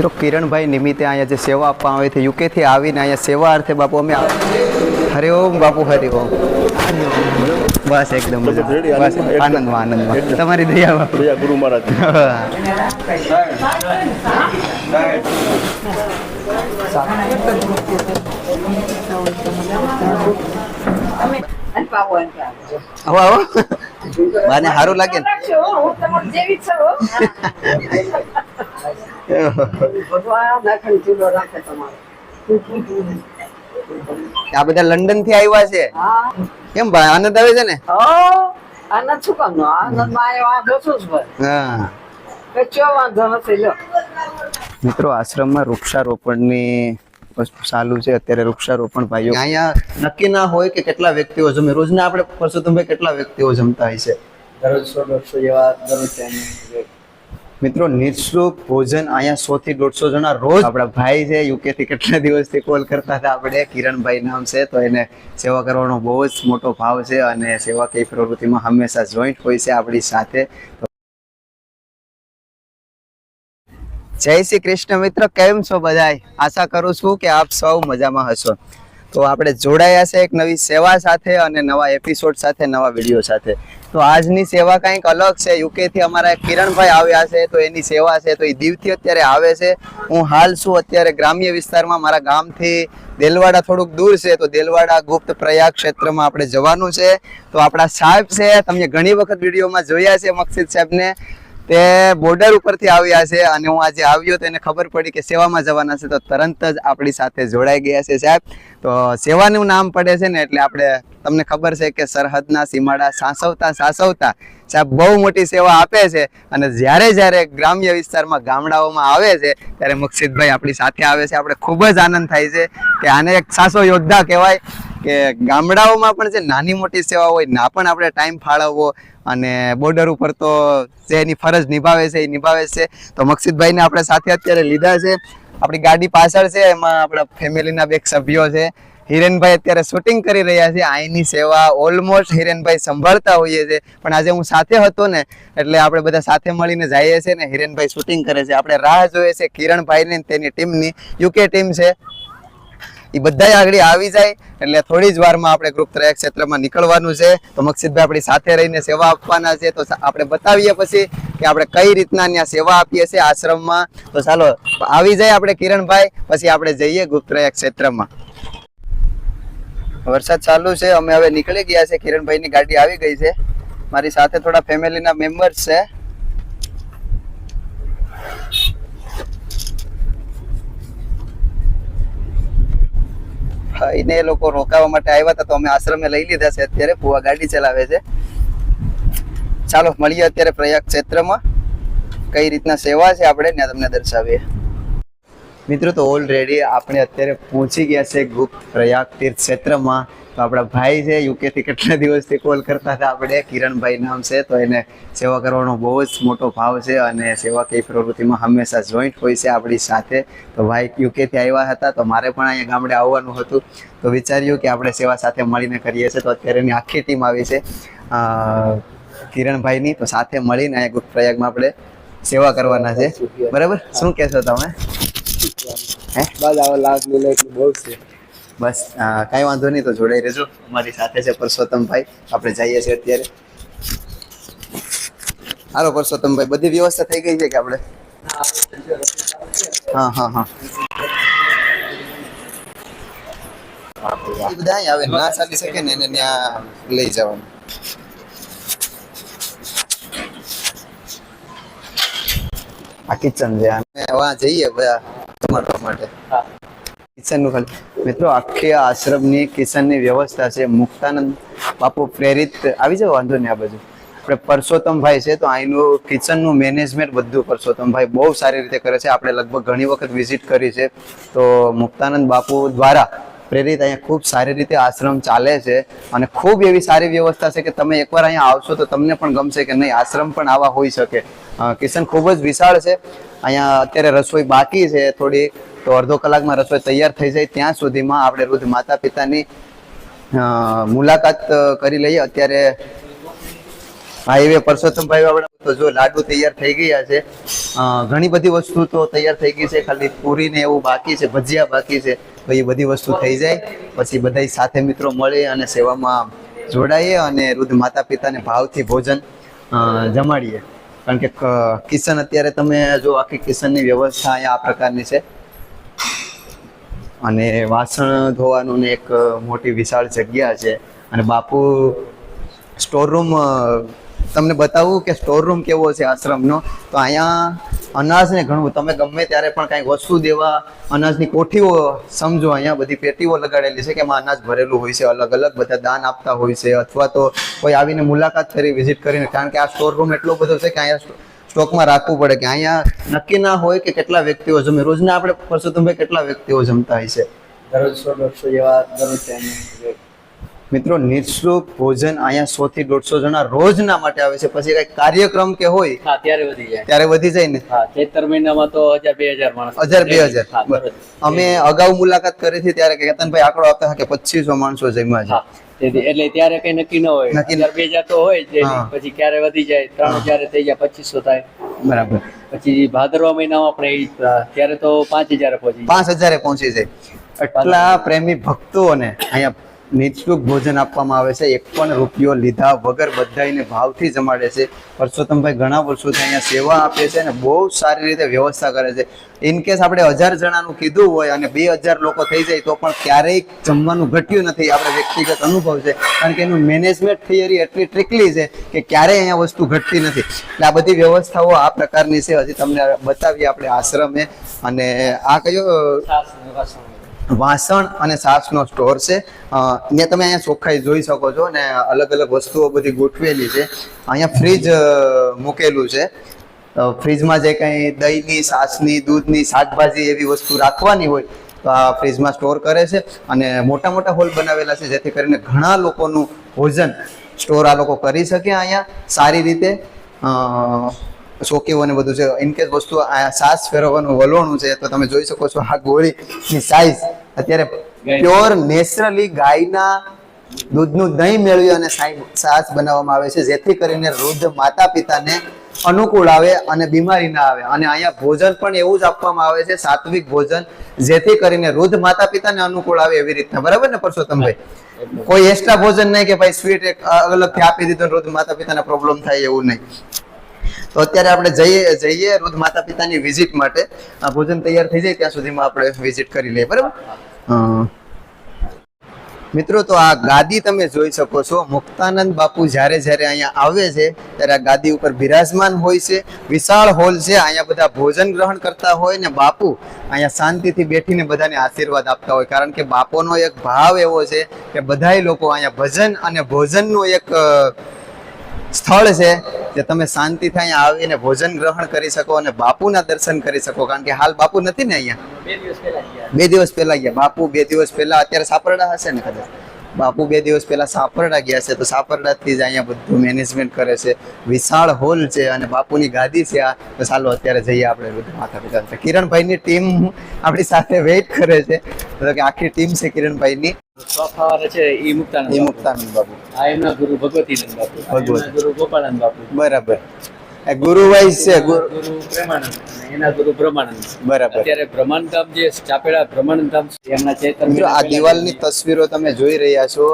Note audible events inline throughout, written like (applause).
મિત્રો કિરણભાઈ નિમિત્તે અહીંયા જે સેવા આપવામાં આવી છે યુકેથી આવીને અહીંયા સેવા અર્થે બાપુ અમે હરે ઓમ બાપુ હરે ઓમ. બસ એકદમ. બસ આનંદમાં આનંદમાં તમારી દયા બાપુ. ગુરુ મહારાજ. સારું લાગે ને. (laughs) (laughs) આ બધા લંડનથી આવ્યા છે કેમ ભાઈ આનંદ આવે છે ને? આનંદ શું કામનો? આનંદમાં જ ભાઈ. હા. વાંધો નથી લ્યો. મિત્રો આશ્રમમાં વૃક્ષારોપણની વસ્તુ ચાલુ છે. અત્યારે વૃક્ષારોપણ ભાઈઓ અહીંયા નક્કી ના હોય કે કેટલા વ્યક્તિઓ જમે. રોજના આપણે પરસોત્તમભાઈ કેટલા વ્યક્તિઓ જમતા હોય છે? દરરોજ સો દોઢસો જેવા દરરોજ મિત્રો, નિઃશુલ્ક ભોજન અહીંયા સો થી દોઢસો જણા રોજ આપણા ભાઈ છે યુકે થી કેટલા દિવસથી કોલ કરતા હતા આપણે? કિરણભાઈ નામ છે, તો એને સેવા કરવાનો બહુ જ મોટો ભાવ છે અને સેવા કઈ પ્રવૃત્તિમાં હંમેશા જોઈન્ટ હોય છે આપણી સાથે. જય શ્રી કૃષ્ણ મિત્ર, કેમ છો બધાય? આશા કરું છું કે આપ સૌ મજામાં હશો. તો આપણે જોડાયા છે એક નવી સેવા સાથે અને નવા એપિસોડ સાથે, નવા વીડિયો સાથે. તો આજની સેવા કંઈક અલગ છે. યુકેથી અમારા કિરણભાઈ આવ્યા છે, તો એની સેવા છે. તો એ દીવથી અત્યારે આવે છે. હું હાલ છું અત્યારે ગ્રામ્ય વિસ્તારમાં. મારા ગામથી દેલવાડા થોડુંક દૂર છે. તો દેલવાડા ગુપ્ત પ્રયાગ ક્ષેત્રમાં આપણે જવાનું છે. તો આપણા સાહેબ છે. તમે ઘણી વખત વિડીયોમાં જોયા છે, મકસીદ સાહેબને. તે બોર્ડર ઉપરથી આવ્યા છે અને હું આજે આવ્યો તો એને ખબર પડી કે સેવામાં જવાના છે તો તરત જ આપણી સાથે જોડાઈ ગયા છે સાહેબ. તો સેવાનું નામ પડે છે ને એટલે આપણે તમને ખબર છે કે સરહદના સીમાડા સાસવતા સાસવતા સાહેબ બહુ મોટી સેવા આપે છે અને જ્યારે જ્યારે ગ્રામ્ય વિસ્તારમાં ગામડાઓમાં આવે છે ત્યારે મુક્ષિતભાઈ આપણી સાથે આવે છે. આપણે ખૂબ જ આનંદ થાય છે કે આને એક સાસો યોદ્ધા કહેવાય. કે ગામડાઓમાં પણ જે નાની મોટી સેવા હોય, ના પણ આપણે ટાઈમ ફાળવવો અને બોર્ડર ઉપર તો જે એની ફરજ નિભાવે છે, એ નિભાવે છે. તો મકસીદભાઈને આપણે સાથે અત્યારે લીધા છે. આપણી ગાડી પાછળ છે, એમાં આપણા ફેમિલીના બે સભ્યો છે. હિરેનભાઈ અત્યારે શૂટિંગ કરી રહ્યા છે. આઈની સેવા ઓલમોસ્ટ હિરેનભાઈ સંભાળતા હોઈએ છે. પણ આજે હું સાથે હતો ને, એટલે આપણે બધા સાથે મળીને જઈએ છીએ ને, હિરેનભાઈ શૂટિંગ કરે છે. આપણે રાહ જોઈએ છે કિરણભાઈની તેની ટીમની યુકે ટીમ છે. એ બધા આગળ આવી જાય. એટલે થોડી જ વારમાં આપણે ગ્રુપ ત્રય ક્ષેત્રમાં નીકળવાનું છે. તો મક્ષિદભાઈ આપણી સાથે રહીને સેવા આપવાના છે. તો આપણે બતાવીએ પછી કે આપણે કઈ રીતના ત્યાં સેવા આપીએ છીએ આશ્રમમાં. તો ચાલો, આવી જાય આપણે કિરણભાઈ, પછી આપણે જઈએ ગુપ્ત ત્રય ક્ષેત્રમાં. વરસાદ ચાલુ છે, અમે હવે નીકળી ગયા છે. કિરણભાઈની ગાડી આવી ગઈ છે. મારી સાથે થોડા ફેમિલીના મેમ્બર્સ છે. એને એ લોકો રોકાવા માટે આવ્યા હતા, તો અમે આશ્રમે લઈ લીધા છે. અત્યારે ફુવા ગાડી ચલાવે છે. ચાલો, મળીએ અત્યારે પ્રયાગ ક્ષેત્રમાં. કઈ રીતના સેવા છે આપણે ત્યાં તમને દર્શાવીએ. મિત્રો, તો ઓલરેડી આપણે અત્યારે પહોંચી ગયા છે ગુપ્ત પ્રયાગ તીર્થ ક્ષેત્રમાં. તો આપણા ભાઈ છે યુકેથી કેટલા દિવસથી કોલ કરતા હતા આપણે, કિરણભાઈ નામ છે, તો એને સેવા કરવાનો બહુ જ મોટો ભાવ છે અને સેવા કઈ પ્રવૃત્તિમાં હંમેશા જોઈન્ટ હોય છે આપણી સાથે. તો ભાઈ યુકેથી આવ્યા હતા, તો મારે પણ અહીંયા ગામડે આવવાનું હતું. તો વિચાર્યું કે આપણે સેવા સાથે મળીને કરીએ છીએ. તો અત્યારે એની આખી ટીમ આવી છે કિરણભાઈની. તો સાથે મળીને અહીંયા ગુપ્ત પ્રયાગમાં આપણે સેવા કરવાના છે. બરાબર? શું કહેશો તમે? હે બસ આવો લાભ લે બહુ છે. બસ કાંઈ વાંધો નહીં, તો જોડાઈ રહેજો. અમારી સાથે છે પરસોત્તમભાઈ. આપણે જઈએ છીએ અત્યારે. હાલો, પરસોત્તમભાઈ, બધી વ્યવસ્થા થઈ ગઈ છે કે આપણે? હા હા હા. બધા આવે, ના ચાલી શકે ને, એને ત્યાં લઈ જવાનું. આ કિચન છે, અને જઈએ બધા ટમાટો માટે. કિચનનું ખાલી. મિત્રો, આખી આશ્રમની કિચનની વ્યવસ્થા છે. મુક્તાનંદ બાપુ પ્રેરિત. આવી જાવ વાંધો નહીં આ બાજુ. આપણે પરસોત્તમભાઈ છે, તો અહીંનું કિચનનું મેનેજમેન્ટ બધું પરસોત્તમભાઈ બહુ સારી રીતે કરે છે. આપણે લગભગ ઘણી વખત વિઝિટ કરી છે. તો મુક્તાનંદ બાપુ દ્વારા પ્રેરિત અહીંયા ખૂબ સારી રીતે આશ્રમ ચાલે છે. અને ખૂબ એવી સારી વ્યવસ્થા છે કે તમે એકવાર અહીંયા આવશો તો તમને પણ ગમશે કે નહીં. આશ્રમ પણ આવા હોઈ શકે. કિચન ખૂબ જ વિશાળ છે. અહીંયા અત્યારે રસોઈ બાકી છે થોડી. તો અડધો કલાકમાં રસોઈ તૈયાર થઈ જાય ત્યાં સુધીમાં આપણે વૃદ્ધ માતા પિતાની મુલાકાત કરી લઈએ. અત્યારે હાઈવે પરસોત્તમભાઈ આપણે તો જો લાડુ તૈયાર થઈ ગયા છે. ઘણી બધી વસ્તુ તો તૈયાર થઈ ગઈ છે. ખાલી પૂરી ને એવું બાકી છે, ભજીયા બાકી છે. તો એ બધી વસ્તુ થઈ જાય. પછી બધા સાથે મિત્રો મળે અને સેવામાં જોડાઈએ અને વૃદ્ધ માતા પિતાને ભાવથી ભોજન જમાડીએ. કારણ કે કિશન અત્યારે તમે જો આખી કિચનની વ્યવસ્થા અહીંયા આ પ્રકારની છે. અને વાસણ ધોવાનું ને એક મોટી વિશાળ જગ્યા છે. અને બાપુ સ્ટોર રૂમ તમને બતાવું કે સ્ટોર રૂમ કેવો છે આશ્રમનો? તો અહીંયા અનાજને ઘણું, તમે ગમે ત્યારે પણ કાંઈક વસ્તુ દેવા, અનાજની કોઠીઓ સમજો, અહીંયા બધી પેટીઓ લગાડેલી છે કે એમાં અનાજ ભરેલું હોય છે, અલગ અલગ બધા દાન આપતા હોય છે, અથવા તો કોઈ આવીને મુલાકાત કરી, વિઝિટ કરીને, કારણ કે આ સ્ટોર રૂમ એટલો બધો છે કે અહીંયા સ્ટોકમાં રાખવું પડે કે અહીંયા નક્કી ના હોય કે કેટલા વ્યક્તિઓ જમે. રોજના આપણે પરસોત્તમભાઈ કેટલા વ્યક્તિઓ જમતા હોય છે? દરરોજ સો દોઢસો જેવા દરરોજ મિત્રો નિઃશુલ્ક ભોજન અહીંયા સો થી દોઢસો જણા રોજના માટે આવે છે. પછી કઈ કાર્યક્રમ કે હોય હા ત્યારે વધી જાય. ત્યારે વધી જાય ને? હા ચૈતર મહિનામાં તો હજાર બે હજાર માણસ. હજાર બે હજાર. અમે અગાઉ મુલાકાત કરી હતી ત્યારે કેતનભાઈ આંકડો આપતા હતા કે પચીસો માણસો જમ્યા છે. એટલે ત્યારે કઈ નક્કી ન હોય. હજાર બે હજાર તો હોય જ પછી ક્યારે વધી જાય? ત્રણ હજાર થઈ જાય પચીસો થાય. બરાબર. પછી ભાદરવા મહિનામાં આપણે ત્યારે તો પાંચ હજાર પહોંચી પાંચ હજારે પહોંચી જાય. એટલા પ્રેમી ભક્તોને અહીંયા નિઃશુલ્ક ભોજન આપવામાં આવે છે. એક પણ રૂપિયો લીધા વગર બધાને ભાવથી જમાડે છે. પરસોત્તમભાઈ ઘણા વર્ષોથી અહીંયા સેવા આપે છે અને બહુ સારી રીતે વ્યવસ્થા કરે છે. ઇન કેસ આપણે હજાર જણાનું કીધું હોય અને બે હજાર લોકો થઈ જાય તો પણ ક્યારેય જમવાનું ઘટ્યું નથી. આપણે વ્યક્તિગત અનુભવ છે. કારણ કે એનું મેનેજમેન્ટ થિયરી એટલી ટ્રિકલી છે કે ક્યારેય અહીંયા વસ્તુ ઘટતી નથી. એટલે આ બધી વ્યવસ્થાઓ આ પ્રકારની છે. હજી તમને બતાવીએ આપણે આશ્રમે અને આ કયો? વાસણ. અને સાસનો સ્ટોર છે. અહીંયા તમે અહીંયા ચોખ્ખાઈ જોઈ શકો છો ને અલગ અલગ વસ્તુઓ બધી ગોઠવેલી છે. અહીંયા ફ્રીજ મૂકેલું છે. ફ્રીજમાં જે કંઈ દહીંની સાસની દૂધની, શાકભાજી એવી વસ્તુ રાખવાની હોય તો આ ફ્રીજમાં સ્ટોર કરે છે અને મોટા મોટા હોલ બનાવેલા છે જેથી કરીને ઘણા લોકોનું ભોજન સ્ટોર આ લોકો કરી શકે અહીંયા. સારી રીતે ચોકીઓ ને બધું છે. ઇનકેસ વસ્તુ સાસ ફેરવવાનું વલોણું છે તો તમે જોઈ શકો છો આ ગોળીની સાઈઝ અત્યારે પ્યોર નેચરલી ગાયના દૂધનું દહીં મેળવી અને છાશ બનાવવામાં આવે છે જેથી કરીને વૃદ્ધ માતા પિતાને અનુકૂળ આવે અને બીમારી ના આવે. અને અહીંયા ભોજન પણ એવું જ આપવામાં આવે છે સાત્વિક ભોજન જેથી કરીને વૃદ્ધ માતા પિતાને અનુકૂળ આવે એવી રીતના. બરાબર ને પરસોત્તમભાઈ કોઈ એક્સ્ટ્રા ભોજન નહીં કે ભાઈ સ્વીટ એક અલગથી આપી દીધું વૃદ્ધ માતા પિતાને પ્રોબ્લેમ થાય એવું નહીં. તો અત્યારે આપણે જઈએ જઈએ વૃદ્ધ માતા પિતાની વિઝિટ માટે. આ ભોજન તૈયાર થઈ જાય ત્યાં સુધીમાં આપણે વિઝિટ કરી લઈએ, બરાબર? મિત્રો, તો આ ગાદી તમે જોઈ શકો છો. મુક્તાનંદ બાપુ જ્યારે જ્યારે અહીંયા આવે છે, ત્યારે આ ગાદી ઉપર બિરાજમાન હોય છે. વિશાળ હોલ છે. અહીંયા બધા ભોજન ગ્રહણ કરતા હોય ને બાપુ અહીંયા શાંતિથી બેઠીને બધાને આશીર્વાદ આપતા હોય. કારણ કે બાપોનો એક ભાવ એવો છે કે બધા લોકો અહીંયા ભજન અને ભોજનનું એક સ્થળ છે જે તમે શાંતિથી અહીંયા આવીને ભોજન ગ્રહણ કરી શકો અને બાપુના દર્શન કરી શકો. કારણ કે હાલ બાપુ નથી ને અહીંયા? બે દિવસ પહેલા બે દિવસ પહેલા ગયા. બાપુ બે દિવસ પહેલા અત્યારે સાપરડા હશે ને કદાચ? બાપુ બે દિવસ પહેલા સાપરડા ગયા છે તો સાપરડાથી જ અહીંયા બધું મેનેજમેન્ટ કરે છે. વિશાળ હોલ છે અને બાપુની ગાદી છે આ. તો ચાલો અત્યારે જઈએ આપણે બધું માથા પિતા કિરણભાઈની ટીમ આપણી સાથે વેઇટ કરે છે. તો કે આખી ટીમ છે કિરણભાઈની. છે એ બાપુ. મુક્તાનંદ બાપુ. આ એમના ગુરુ ભગવતીનંદ બાપુ. ગુરુ ગોપાળાનંદ બાપુ. બરાબર. એ વાઇઝ છે ગુરુ ગુરુ. પ્રેમાનંદ એના ગુરુ બ્રહ્માનંદ. બરાબર. અત્યારે બ્રહ્માંડ જે ચાપેડા બ્રહ્માનંદ ધામ છે, એમના ચેતન આ દિવાલની તસવીરો તમે જોઈ રહ્યા છો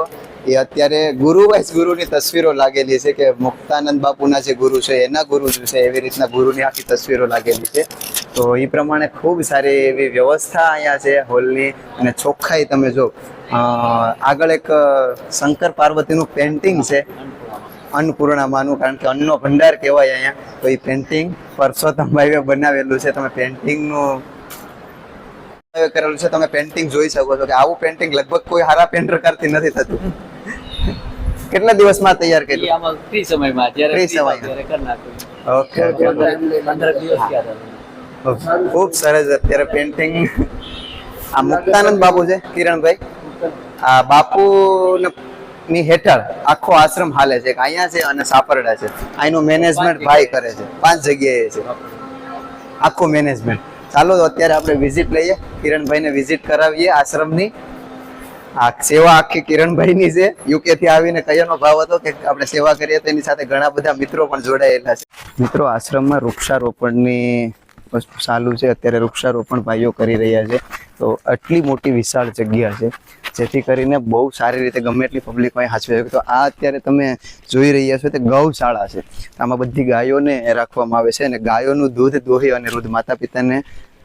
એ અત્યારે ગુરુ વાઇઝ ગુરુની તસવીરો લાગેલી છે કે મુક્તાનંદ બાપુના જે ગુરુ છે એના ગુરુ જે છે એવી રીતના ગુરુની આખી તસવીરો લાગેલી છે. તો એ પ્રમાણે ખૂબ સારી એવી વ્યવસ્થા અહીંયા છે હોલની. અને ચોખ્ખાઈ તમે જો આગળ એક શંકર પાર્વતીનું પેન્ટિંગ છે. અન્નપૂર્ણામાનું કારણ કે અન્નનો ભંડાર કહેવાય અહીંયા. તો એ પેન્ટિંગ પરસોત્તમભાઈએ બનાવેલું છે. તમે પેન્ટિંગનું કરેલું છે. તમે પેન્ટિંગ જોઈ શકો છો કે આવું પેન્ટિંગ લગભગ કોઈ સારા પેન્ટર કરતી નથી થતું. કેટલા દિવસમાં તૈયાર કર્યું? આમાં free સમયમાં જ્યારે ત્યારે કરી નાખ્યું. Okay okay. દિવસ ખૂબ સરસ. અત્યારે પેન્ટિંગ આ મુક્તાનંદ બાપુ છે કિરણભાઈ. આ બાપુ ની હેઠળ આખો આશ્રમ હાલે છે. એક અહીંયા છે અને સાપરડા છે. અહીંનું મેનેજમેન્ટ ભાઈ કરે છે. પાંચ જગ્યાએ છે. આખું મેનેજમેન્ટ ચાલો અત્યારે આપણે વિઝિટ લઈએ. કિરણભાઈને વિઝિટ કરાવીએ આશ્રમની. આ સેવા આખી કિરણભાઈની છે. યુકે થી આવીને કયાનો ભાવ હતો કે આપણે સેવા કરીએ તો એની સાથે ઘણા બધા મિત્રો પણ જોડાયેલા છે. મિત્રો આશ્રમમાં વૃક્ષારોપણની વસ્તુ ચાલુ છે. અત્યારે વૃક્ષારોપણ ભાઈઓ કરી રહ્યા છે. તો આટલી મોટી વિશાળ જગ્યા છે. જેથી કરીને બહુ સારી રીતે ગમે એટલી પબ્લિક અહીં હાચવી શકે તો આ અત્યારે તમે જોઈ રહ્યા છો તે ગૌશાળા છે. આમાં બધી ગાયોને રાખવામાં આવે છે અને ગાયોનું દૂધ દોહી અને વૃદ્ધ માતા પિતાને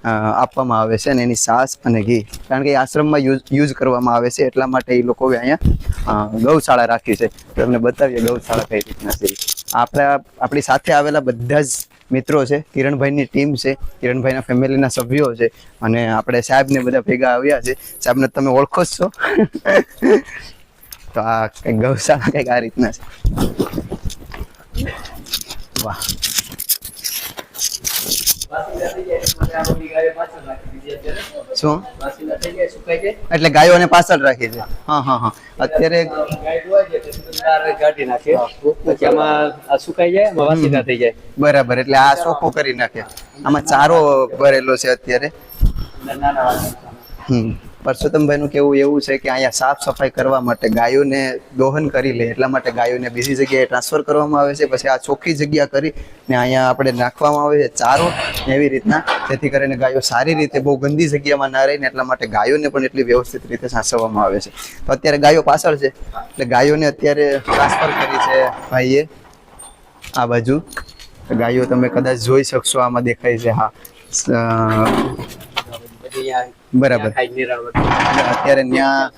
આપવામાં આવે છે અને એની સાસ અને ઘી. કારણ કે આશ્રમમાં યુઝ યુઝ કરવામાં આવે છે એટલા માટે એ લોકોએ અહીંયા ગૌશાળા રાખી છે. તમને બતાવીએ ગૌશાળા કઈ રીતના છે. આપણા, આપણી સાથે આવેલા બધા જ મિત્રો છે, કિરણભાઈની ટીમ છે, કિરણભાઈના ફેમિલીના સભ્યો છે અને આપણે સાહેબને બધા ભેગા આવ્યા છે. સાહેબને તમે ઓળખો જ છો. તો આ કંઈક ગૌશાળા કંઈક આ રીતના છે. વાહ. શું? એટલે ગાયોને પાછળ રાખી છે. હા હા હા. અત્યારે કાઢી નાખે. પછી આમાં સુકાઈ જાય આમાં વાસીદા થઈ જાય. બરાબર એટલે આ ચોખ્ખું કરી નાખે. આમાં ચારો ભરેલો છે અત્યારે. હમ. પરસોત્તમભાઈ નું કેવું એવું છે કે અહીંયા સાફ સફાઈ કરવા માટે ગાયોને દોહન કરી લે, એટલા માટે ગાયોને બીજી જગ્યાએ ટ્રાન્સફર કરવામાં આવે છે, પછી આ ચોખ્ખી જગ્યા કરી ને અહીંયા આપણે નાખવામાં આવે છે ચારો એવી રીતના, જેથી કરીને ગાયો સારી રીતે બહુ ગંદી જગ્યામાં ના રહીને એટલા માટે ગાયોને પણ એટલી વ્યવસ્થિત રીતે સાચવવામાં આવે છે. તો અત્યારે ગાયો પાછળ છે, એટલે ગાયોને અત્યારે ટ્રાન્સફર કરી છે ભાઈએ આ બાજુ. ગાયો તમે કદાચ જોઈ શકશો, આમાં દેખાય છે, હા. બરાબર. અત્યારે ત્યાં.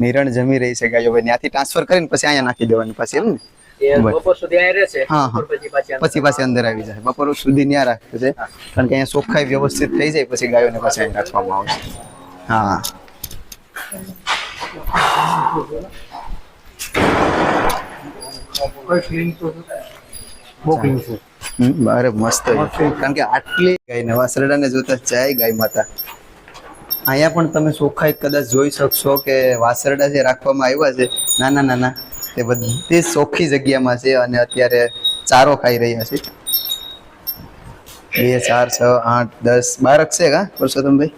નિરણ જમી રહી છે ગાયો. ભાઈ ત્યાંથી ટ્રાન્સફર કરીને પછી અહીંયા નાખી દેવાની પછી એમ ને? બપોર સુધી અહીંયા રહેશે? પછી પાછી અંદર. પછી અંદર આવી જાય. બપોર સુધી ત્યાં રાખે છે. કારણ કે અહીંયા ચોખ્ખાઈ વ્યવસ્થિત થઈ જાય પછી ગાયોને પછી અહીં રાખવામાં આવશે. હા. અરે મસ્ત કારણ કે આટલી ગાય વાસરડાને જોતા જાય ગાય માતા. અહીંયા પણ તમે ચોખ્ખાઈ કદાચ જોઈ શકશો કે વાસરડા જે રાખવામાં આવ્યા છે નાના નાના તે બધી ચોખ્ખી જગ્યામાં છે અને અત્યારે ચારો ખાઈ રહ્યા છે. બે ચાર છ આઠ દસ બારક છે કા પરસોત્તમભાઈ?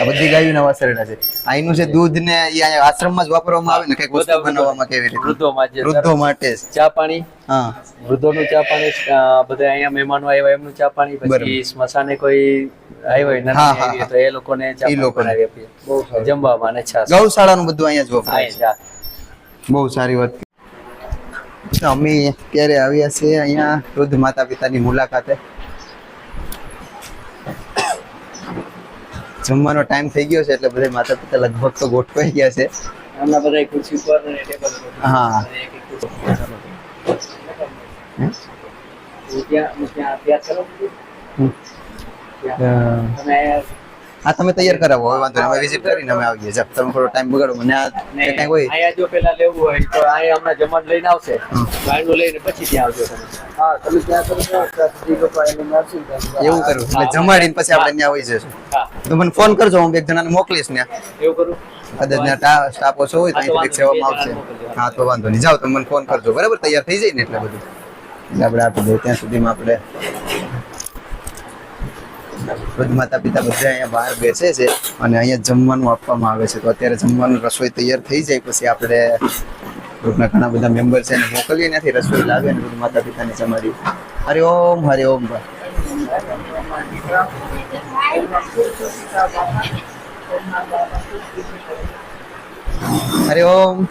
આ બધી ગાયોના વાસરડા છે. અહીંનું છે દૂધ ને અહીંયા આશ્રમમાં જ વાપરવામાં આવે ને કંઈક વસ્તુ બનાવવામાં કેવી રીતે? વૃદ્ધો માટે વૃદ્ધો માટે ચા પાણી? હા. વૃદ્ધોનું ચા પાણી બધા અહીંયા મહેમાનો આવ્યા એમનું ચા પાણી પછી સ્મશાને કોઈ આવ્યો નાના હા, આવી હા. તો એ લોકોને ચા ઈ પાણી લોકોને. બનાવી આપીએ. જમવામાં અને છાશ. ગૌશાળાનું બધું અહીંયા જ વપરાય બહુ સારી વાત. અમે ક્યારે આવ્યા છીએ અહીંયા વૃદ્ધ માતા પિતાની મુલાકાતે? જમવાનો ટાઈમ થઈ ગયો છે એટલે બધા માતા પિતા લગભગ તો ગોઠવાઈ ગયા છે. એમના બધા ખુરશી પર અને ટેબલ પર હા. ત્યાં ત્યાં ત્યાં ચલો. તમે અહીંયા હા તમે તૈયાર કરાવો હવે વાંધો નહીં અમે વિઝિટ કરીને અમે આવીએ. જબ તમે થોડો ટાઈમ બગાડો મને. આ કાંઈ હોય. આયા જો પેલા લેવું હોય તો અહીંયા હમણાં જમણ લઈને આવશે. હમ. લઈને પછી ત્યાં આવજો તમે. હા તમે ત્યાં કરો એવું કરું એટલે જમાડીને પછી આપણે ત્યાં આવી જઈશું. તો મને ફોન કરજો હું એક જણાને મોકલીશ ને. એવું કરું? કદાચ ત્યાં સ્ટાફ ઓછો હોય તો અહીંથી સેવામાં આવશે. હા તો વાંધો નહીં. જાઓ તમે મને ફોન કરજો. બરાબર? તૈયાર થઈ જાય ને એટલે બધું. એટલે આપણે આપી દઈએ ત્યાં સુધીમાં આપણે વૃદ્ધ માતા પિતા બધા અહીંયા બહાર બેસે છે અને અહીંયા જમવાનું આપવામાં આવે છે. તો અત્યારે જમવાનું રસોઈ તૈયાર થઈ જાય, પછી આપણે ગ્રુપના ઘણા બધા મેમ્બર છે મોકલીએ નથી રસોઈ લાવે અને વૃદ્ધ માતા પિતાને જમાડી હરે ઓમ હરે ઓમ. હરે ઓમ.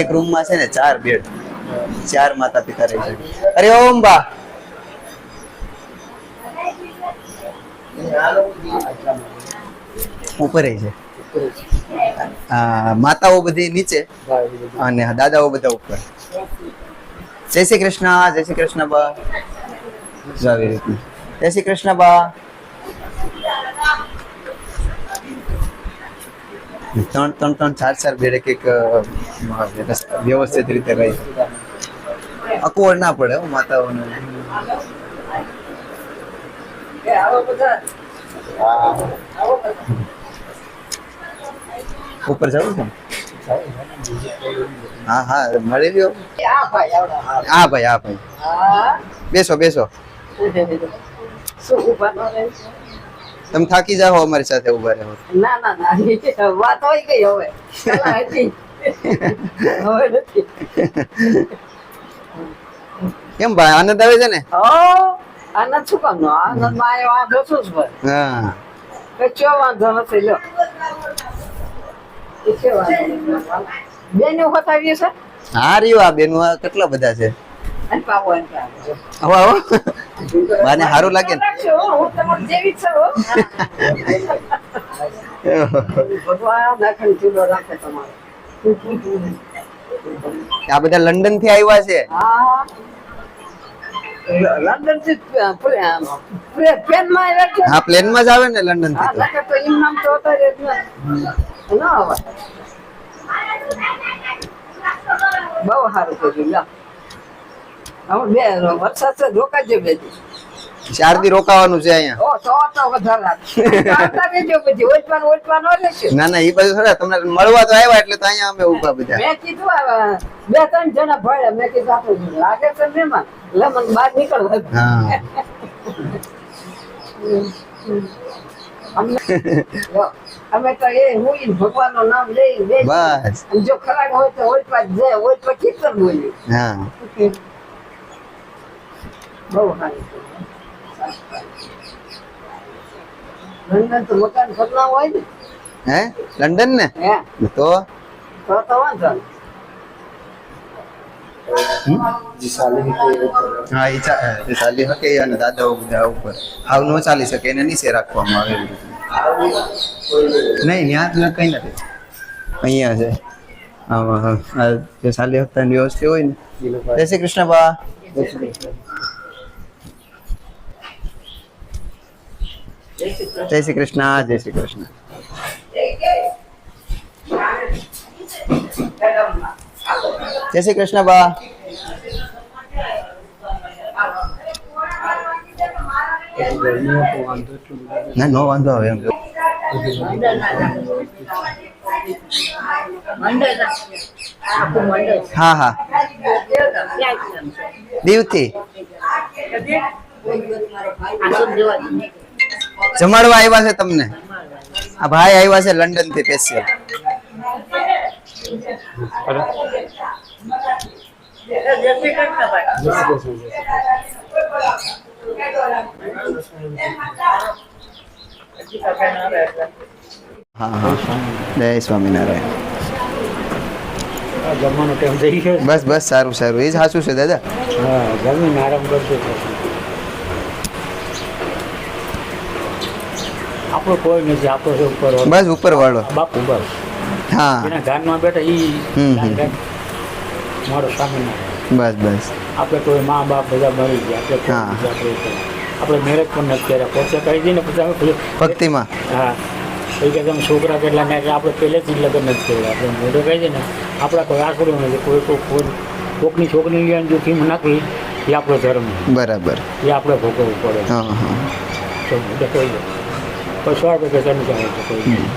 એક રૂમમાં છે ને ચાર બેડ. ચાર માતા પિતા રહે છે. અરે ઓમ બા. ઉપર છે. માતાઓ બધી નીચે અને દાદાઓ બધા ઉપર. જય શ્રી કૃષ્ણ, જય શ્રી કૃષ્ણ બા. જય શ્રી કૃષ્ણ બા. ત્રણ ત્રણ ત્રણ, ચાર ચાર બેડ એક એક વ્યવસ્થિત રીતે રહી. અકવડ ના પડે હો માતાઓને. ઉપર જવું છે હા હા મળી લ્યો. હા ભાઈ હા ભાઈ. બેસો બેસો? તમે થાકી જાઓ અમારી સાથે ઊભા રહો. ના ના ના વાત હોય ગઈ હવે. (laughs) હવે નથી. કેમ ભાઈ આનંદ આવે છે ને? આનંદ શું કામ નો આનંદમાં આવ્યો આ બેઠું જ ભાઈ હા. કચો વાંધો નથી લો. બેન વખત બતાવ્યું છે? હા રહ્યું આ બેન કેટલા બધા છે. આવો આવો સારું લાગે છું, આ બધા લંડનથી આવ્યા છે. લંડનથી પ્લેનમાં આવ્યા છે હા પ્લેનમાં જ આવે ને લંડનથી તો. એમ નામ તો હતા જ ના આવે. બહુ સારું કર્યું લ્યો. હવે બે વરસાદ રોકાજો બે દી. ચાર દી રોકાવાનું છે અહીંયા. (laughs) પછી ન ના એ બધું તમને મળવા તો આવ્યા એટલે તો અહીંયા અમે ઊભા બધા. મેં કીધું બે ત્રણ જણા ભળ્યા મેં કીધું આપણે લાગે છે મહેમાન? એટલે બહાર નીકળવા હા. અમે તો એ હું ભગવાનનું નામ લઈ બસ. જો ખરાબ હોય તો જ જાય ઓછપા કીર્તન બોલ્યું. હા. બહુ સારું લંડન તો મકાન ઘરના હોય ને. હે? લંડન ને હે. તો? તો તો વાંધો હા એ ચાલી શકે અને દાદાઓ બધા ઉપર. હાવ ન ચાલી શકે એને નીચે રાખવામાં આવે નહીં ત્યાં કઈ નથી. અહીંયા છે. આમાં જે ચાલી હપ્તાની વ્યવસ્થા હોય ને. જય શ્રી કૃષ્ણ બા. જય શ્રી કૃષ્ણ. જય શ્રી કૃષ્ણ. જય શ્રી કૃષ્ણ બા. ના નો વાંધો આવે એમ હા હા. દીવથી. જમાડવા આવ્યા છે તમને? આ ભાઈ આવ્યા છે લંડનથી સ્પેશિયલ જય સ્વામિનારાયણ. બસ બસ સારું સારું. એ જ સાચું છે દાદા? હા જમીન આરામ કરશો આપણો કોઈ નથી આપણો છે ઉપર બસ ઉપર વાળો બાપુ બસ હા. એના ગાનમાં બેઠા ઈ. મારો સામે બસ બસ. આપણે કોઈ મા બાપ બધા મરી ગયા આપણે કોઈ. આપણે મેરેજ પણ નથી કર્યા. પોતે કહી દઈએ ને પછી અમે ભક્તિમાં. હા. એ કે તમે છોકરા કેટલા ને એટલે આપણે પહેલેથી જ લગ્ન નથી કર્યા. આપણે મોઢે કહી દઈએ ને આપણા કોઈ આકડું નથી કોઈ કોઈ કોઈ કોકની છોકરી લઈને જો ફીમ નાખવી એ આપણો ધર્મ. બરાબર. એ આપણે ભોગવવું પડે. હા હા. સો રૂપિયા ચાલે કોઈ. નહીં.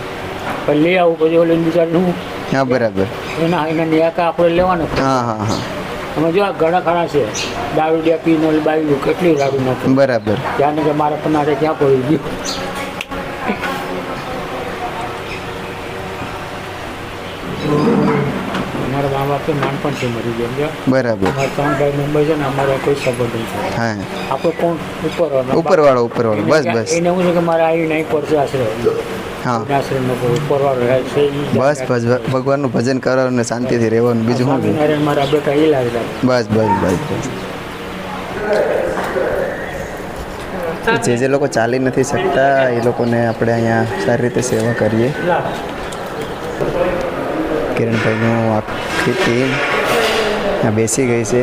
પણ લઈ આવું પછી ઓલી બિચારનું હા. બરાબર. એના એના નિયાકા આપણે લેવાના. હા હા હા. અમે જો ઘણા ખરા છે. દારૂ ડ્યા પીને ઓલી બાયું કેટલી દારૂ નાખે. બરાબર. ત્યાં કે મારા પનારે ક્યાં પડી ગયું. તો નાનપણથી મરી ગયા? બરાબર. અમારા ત્રણ ભાઈ મેમ્બર છે ને અમારા કોઈ સંબંધ નથી. હા. આપણે કોણ? ઉપરવાળો ઉપરવાળો. ઉપરવાળો બસ બસ. એને હું છે કે મારે આવી નહીં પડશે આશરે બસ બસ. ભગવાનનું ભજન કરવાનું અને શાંતિથી રહેવાનું. બીજું શું બસ બસ બસ. જે જે લોકો ચાલી નથી શકતા એ લોકોને આપણે અહીંયા સારી રીતે સેવા કરીએ. કિરણભાઈનું આખી ટીમ ત્યાં બેસી ગઈ છે.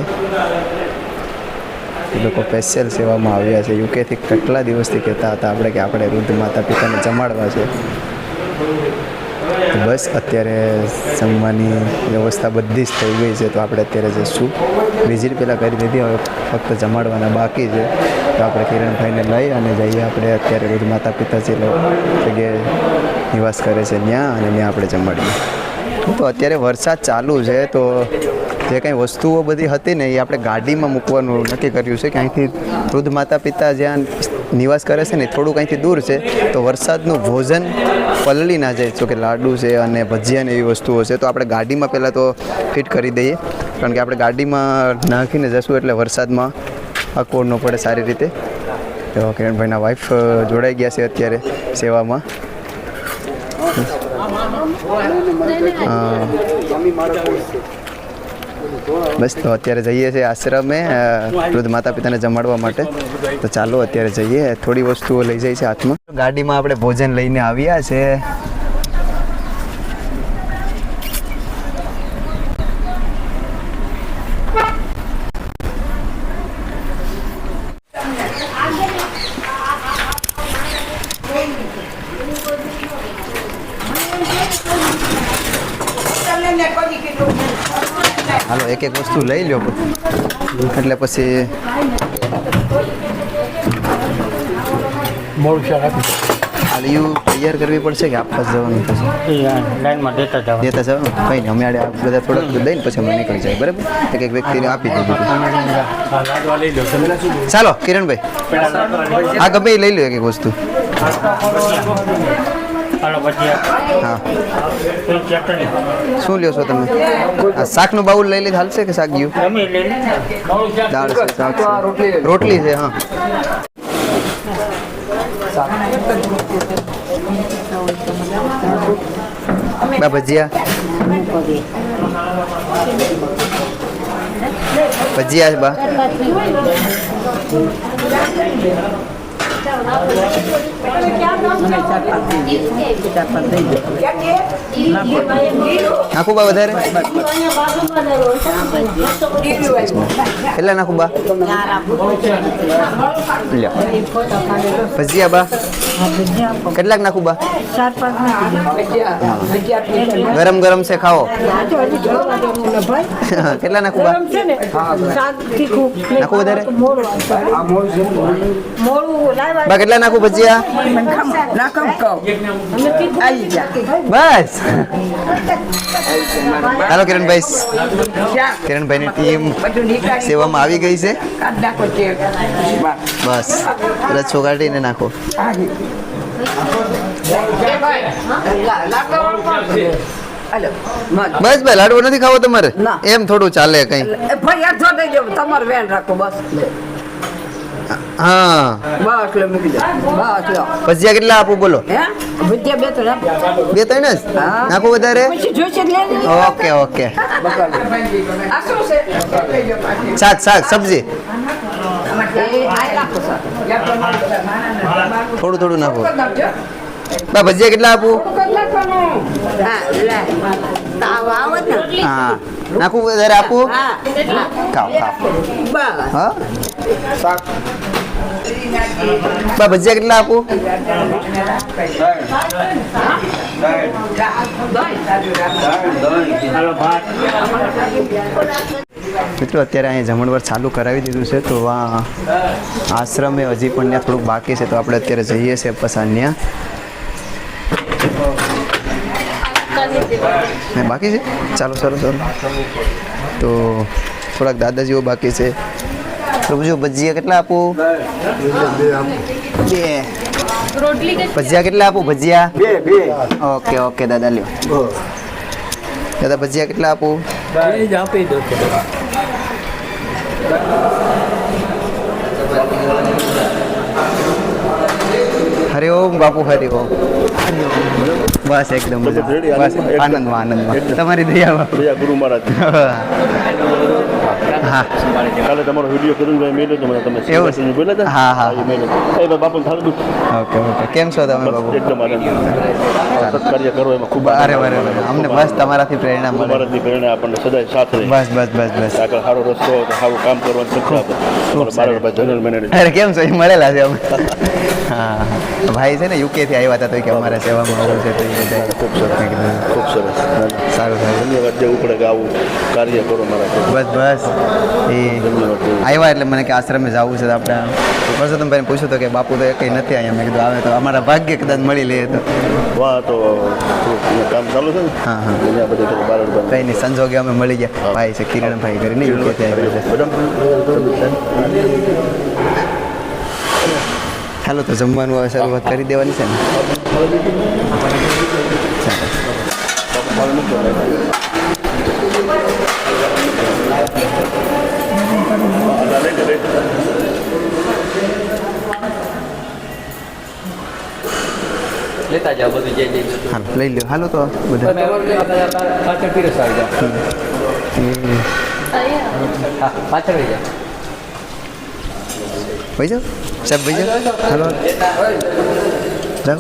એ લોકો સ્પેશિયલ સેવામાં આવ્યા છે. યુકેથી કેટલા દિવસથી કહેતા હતા આપણે કે આપણે વૃદ્ધ માતા પિતાને જમાડવા છે. બસ અત્યારે જમવાની વ્યવસ્થા બધી જ થઈ ગઈ છે. તો આપણે અત્યારે જઈશું. વિઝિટ પહેલાં કરી દીધી, હવે ફક્ત જમાડવાના બાકી છે. તો આપણે કિરણભાઈને લઈ અને જઈએ આપણે અત્યારે વૃદ્ધ માતા પિતા જે જગ્યાએ નિવાસ કરે છે ત્યાં અને ત્યાં આપણે જમાડીએ. તો અત્યારે વરસાદ ચાલુ છે, તો જે કંઈ વસ્તુઓ બધી હતી ને એ આપણે ગાડીમાં મૂકવાનું નક્કી કર્યું છે કે અહીંથી વૃદ્ધ માતા પિતા જ્યાં નિવાસ કરે છે ને થોડુંક અહીંથી દૂર છે, તો વરસાદનું ભોજન પલળી ના જાય. જો કે લાડુ છે અને ભજીયા ને એવી વસ્તુઓ છે, તો આપણે ગાડીમાં પહેલાં તો ફિટ કરી દઈએ. કારણ કે આપણે ગાડીમાં નાખીને જશું એટલે વરસાદમાં અકોડ ન પડે સારી રીતે. તો કિરણભાઈના વાઈફ જોડાઈ ગયા છે અત્યારે સેવામાં. બસ, તો અત્યારે જઈએ છીએ આશ્રમે વૃદ્ધ માતા પિતાને જમાડવા માટે. તો ચાલો, અત્યારે જઈએ. થોડી વસ્તુઓ લઈ જાય છે હાથમાં. ગાડીમાં આપણે ભોજન લઈને આવ્યા છે. હાલો એક એક વસ્તુ લઈ લો એટલે પછી આલિયું તૈયાર કરવી પડશે કે આપવા જવાનું પછી? લાઈનમાં દેતા જવા દેતા જવાનું? કંઈ નહીં અમે આ બધા થોડાક દઈને પછી અમે નીકળી જાય બરાબર? એક એક વ્યક્તિને આપી દીધું ચાલો કિરણભાઈ. આ ગમે લઈ લો એક એક વસ્તુ. શું લ્યો છો તમે? શાકનું બાઉલ લઈ લીધું હાલશે કે શાક ગયું? લઈ દાળ છે શાક છે. રોટલી છે હા. બા ભજીયા. ભજીયા છે બા. નાખું બા વધારે? કેટલા નાખું બા ભજીયા બા કેટલાક નાખું બા? ગરમ ગરમ છે, ખાઓ. કેટલા નાખું બા? નાખું વધારે? બા, કેટલા નાખું ભજીયા? બસ. હાલો કિરણભાઈ. કિરણભાઈની ટીમ સેવામાં આવી ગઈ છે. નાખો બસ રચ્છો કાઢીને નાખો. બસ ભાઈ લાડવો નથી ખાવો તમારે? એમ થોડું ચાલે કઈ. તમારે વેન રાખો બસ. હા. બસ લે મૂકી દો. બસ લો. ભજીયા કેટલા આપું બોલો? ભજીયા બે. બે ત્રણ જ? હા. વધારે. Okay okay. શાક શાક સબ્જી. થોડું થોડું નાખો બા ભજીયા કેટલા આપું હા લે તાવ આવે ને હા નાખું વધારે આપું હા ખાઓ ખાઓ બા ભજીયા કેટલા આપું ભાત મિત્રો અત્યારે અહીંયા જમણવાર ચાલુ કરાવી દીધું છે તો આ આશ્રમે હજી પણ ત્યાં થોડુંક બાકી છે તો આપણે અત્યારે જઈએ છીએ પસાન્યા ત્યાં. બાકી છે? ચાલો ચાલો ચાલો. તો થોડાક દાદાજીઓ બાકી છે. પ્રભુજી ભજીયા કેટલા આપું? બે. ભજીયા કેટલા આપું ભજીયા? બે બે. ઓકે ઓકે દાદા લ્યો. દાદા ભજીયા કેટલા આપું? આપી દો હરે ઓમ બાપુ હરે ઓમ બસ એકદમ બસ આનંદમાં, એકદમ. આનંદમાં આનંદમાં. એકદમ. તમારી દયા ગુરુ મહારાજ. હા. કાલે તમારો વીડિયો કિરણભાઈ મેલ્યો તો મને તમે એવું બોલ્યા હા, હા. એ. બાપુ થાળ ઓકે ઓકે. કેમ છો તમે બાપુ? એકદમ આનંદ. સત્કાર્ય કરો એમાં ખૂબ અરે અમને બસ તમારાથી પ્રેરણા મળે. પ્રેરણા આપણને સદાય સાથ બસ બસ બસ બસ. આગળ સારો રસ્તો સારું કામ કરવાનું અમારા બારડભાઈ જનરલ મેનેજર અરે કેમ છો? મળેલા છે અમે. હા. ભાઈ છે ને યુકે થી આવ્યા હતા તો કે અમારા સેવામાં આવું છે તો એ બધા ખૂબ સરસ. ખૂબ સરસ. સારું સારું. ધન્યવાદ દેવું પડે કે આવું કાર્ય કરો મારા બસ બસ. એ આવ્યા એટલે મને કે આશ્રમે જવું છે તો આપણે પરસોત્તમભાઈને પૂછ્યું તો કે બાપુ તો કંઈ નથી અહીંયા. મેં કીધું આવે તો અમારા ભાગ્ય કદાચ મળી લે તો. વાહ તો કામ ચાલુ છે ને? હા, હા. કંઈ નહીં સંજોગે અમે મળી ગયા. ભાઈ છે કિરણભાઈ કરીને યુકે થી આવ્યા છે. ચાલો તો જમવાનું હવે શરૂઆત કરી દેવાની છે ને લેતા જાઓ બધું જે જે હાલો લઈ લ્યો હાલો તો બધા પાછળ પીરસ આવી જાઓ હા પાછળ આવી જાઓ ભાઈ જાઓ સાહેબ ભાઈ જાઓ હાલો જાઓ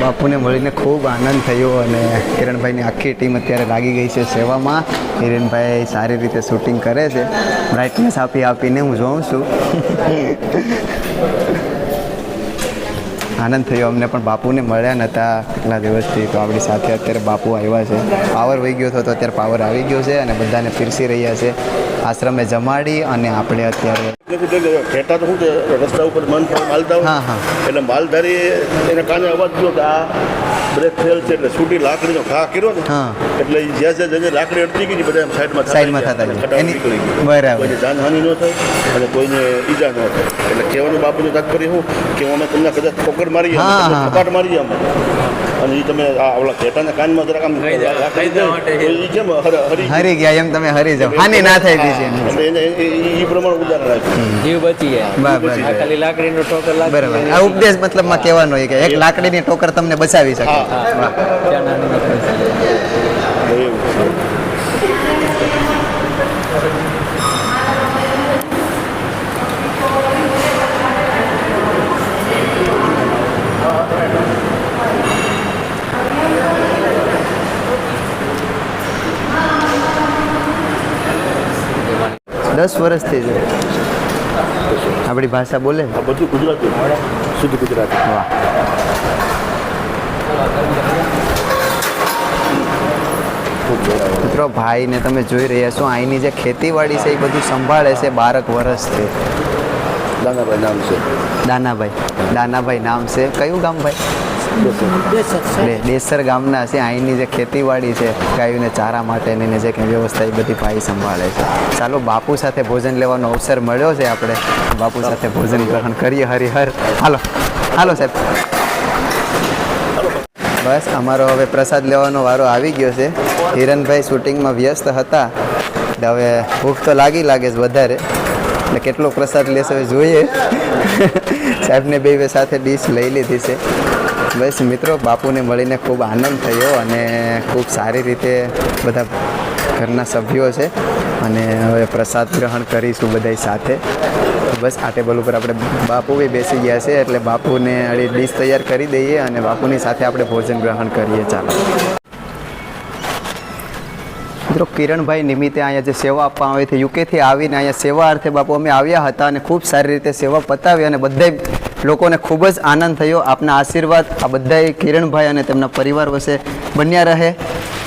બાપુને મળીને ખૂબ આનંદ થયો અને કિરણભાઈની આખી ટીમ અત્યારે લાગી ગઈ છે સેવામાં. કિરણભાઈ સારી રીતે શૂટિંગ કરે છે. બ્રાઇટનેસ આપી આપીને હું જોઉં છું. આનંદ થયો. અમને પણ બાપુને મળ્યા નહોતા કેટલા દિવસથી. તો આપણી સાથે અત્યારે બાપુ આવ્યા છે. પાવર વહી ગયો હતો, તો અત્યારે પાવર આવી ગયો છે અને બધાને પીરસી રહ્યા છે. આશ્રમે જમાડી અને આપણે અત્યારે ઘેટા તો શું છે રસ્તા ઉપર મન માલધાર હા, હા. એટલે માલધારી એને કાને અવાજ કે આ બ્રેક ફેલ છે એટલે છૂટી લાકડીનો ઘા કર્યો ને હા. એટલે જ્યાં જ્યાં લાકડી અટકી ગઈ બધા સાઈડમાં સાઈડમાં. થતા નીકળી ગયો. બરાબર. જાનહાનિ ન થાય અને કોઈને ઈજા ન થાય એટલે કહેવાનું બાપુનું તાત્પર્ય શું કે અમે તમને કદાચ ઠોકર મારી હા, મારી અમે અને એ તમે આ ઓલા ઘેટાના કાનમાં જરાક આમ કહી દેવા- લાકડી દેવા માટે. તો કેમ હરી હરી ગયા એમ તમે હરી જાઓ. હાની ના થાય ગઈ છે એ પ્રમાણે ઉદાહરણ રાખ્યું. જીવ બચી જાય. બરાબર. ખાલી લાકડીનો ટોકર લાગે બરાબર. આ ઉપદેશ મતલબમાં કહેવાનો હોય કે એક લાકડીની ટોકર તમને બચાવી શકે હા. હા ત્યાં નાની નીકળી જાય એવું છે દસ વર્ષથી છે આપણી ભાષા બોલે બધું ગુજરાતી. શુદ્ધ ગુજરાતી. વાહ. મિત્રો ભાઈને તમે જોઈ રહ્યા છો અહીંની જે ખેતીવાડી છે એ બધું સંભાળે છે બારક વર્ષથી દાનાભાઈ નામ છે. દાનાભાઈ. દાનાભાઈ નામ છે. કયું ગામ ભાઈ? દેસર ગામના છે, અહીંની જે ખેતીવાડી છે, ગાયોને ચારા માટેની ને જે કંઈ વ્યવસ્થા એ બધી ભાઈ સંભાળે છે. ચાલો, બાપુ સાથે ભોજન લેવાનો અવસર મળ્યો છે આપણે. બાપુ સાથે ભોજન ગ્રહણ કરીએ, હરિહર. હાલો હાલો સાહેબ. બસ, અમારો હવે પ્રસાદ લેવાનો વારો આવી ગયો છે. હિરણભાઈ શૂટિંગમાં વ્યસ્ત હતા. હવે ભૂખ તો લાગી લાગે છે વધારે. એટલે કેટલો પ્રસાદ લેશે જોઈએ. સાહેબને બે સાથે ડીશ લઈ લીધી છે. બસ મિત્રો, બાપુને મળીને ખૂબ આનંદ થયો અને ખૂબ સારી રીતે બધા ઘરના સભ્યો છે. અને હવે પ્રસાદ ગ્રહણ કરીશું બધાય સાથે. બસ આ ટેબલ ઉપર આપણે બાપુ બી બેસી ગયા છે, એટલે બાપુને અડી ડીશ તૈયાર કરી દઈએ અને બાપુની સાથે આપણે ભોજન ગ્રહણ કરીએ. ચાલો. મિત્રો, કિરણભાઈ નિમિત્તે અહીંયા જે સેવા આપવા આવી હતી યુકેથી આવીને અહીંયા સેવા અર્થે બાપુ અમે આવ્યા હતા અને ખૂબ સારી રીતે સેવા પતાવી અને બધાય લોકોને ખૂબ જ આનંદ થયો. આપના આશીર્વાદ આ બધાએ કિરણભાઈ અને તેમના પરિવાર વચ્ચે બન્યા રહે.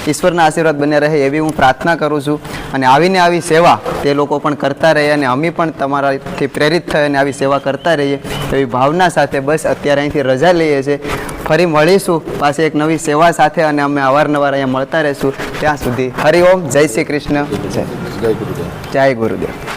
ઈશ્વરના આશીર્વાદ બન્યા રહે એવી હું પ્રાર્થના કરું છું. અને આવીને આવી સેવા તે લોકો પણ કરતા રહે અને અમે પણ તમારાથી પ્રેરિત થઈ અને આવી સેવા કરતા રહીએ. એવી ભાવના સાથે બસ અત્યારે અહીંથી રજા લઈએ છીએ. ફરી મળીશું. પાછી એક નવી સેવા સાથે અને અમે અવારનવાર અહીંયા મળતા રહીશું. ત્યાં સુધી હરિઓમ જય શ્રી કૃષ્ણ. જય. જય ગુરુદેવ. જય ગુરુદેવ.